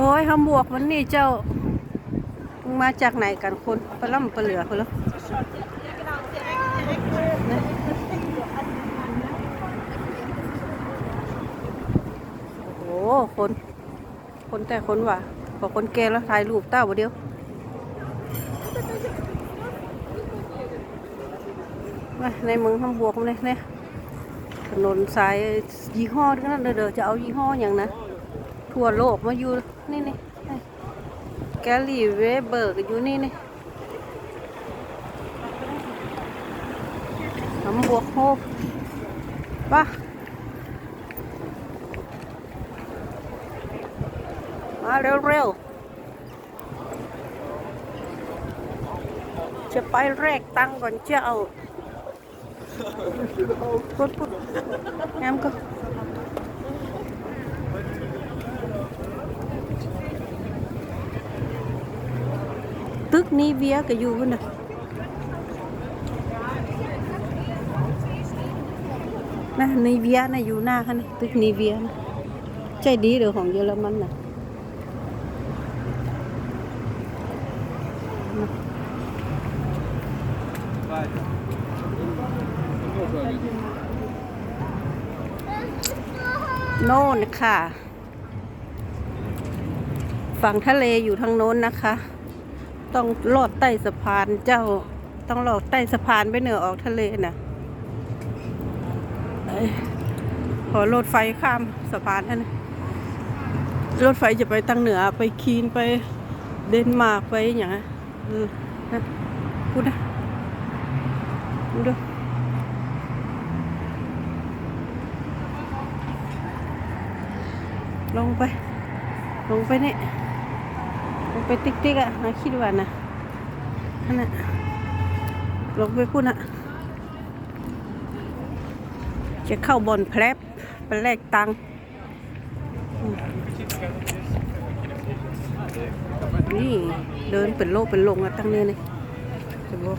โอ้ยคำบวกวันนี้เจ้า มาจากไหนกันคนปลาล่ำปลาเหลือคนละโอ้โหคน คนแต่คนว่ะพอคนแก่แล้วถ่ายรูปเต้าบ่เดียวมาในเมืองคำบวกมาเลยเนี่ยถนนสายยี่ห้อนั้นเลยเด้อจะเอายี่ห้ออย่างนะ ทั่วโลกมาอยู่ นี่นี่แกลลี่เวเบอร์ก็อยู่นี่นี่ทำบวกโฮบป่ะมาเร็วๆ จะไปแรกตังก่อนเจ้าปุ๊บปุ๊บงามก็ ตึกนี้เวียก็อยู่นนะนะนีเวียนะอยู่หน้าค่ะนี่ตึกนีเวียนะใจดีเด้อของเยอรมันนะโน่นค่ะ ฝั่งทะเลอยู่ทางโน้นนะคะ ต้องลอดใต้สะพานเจ้า ต้องลอดใต้สะพานไปเหนือออกทะเลน่ะพอรถไฟข้ามสะพานนั่นรถไฟจะไปทางเหนือไปคีนไปเดนมาร์กไปอย่างนั้นเออนะพูดนะพูดดูลงไป ลงไปนี่ ลงไปติ๊กติ๊กๆอะนะคิดว่านะนั่นน่ะลงไปพูดนะจะเข้าบนแพลบไปแลกตังค์นี่ เดินเป็นโลกเป็นลงอะตั้งเนี้ยนี่จะบอก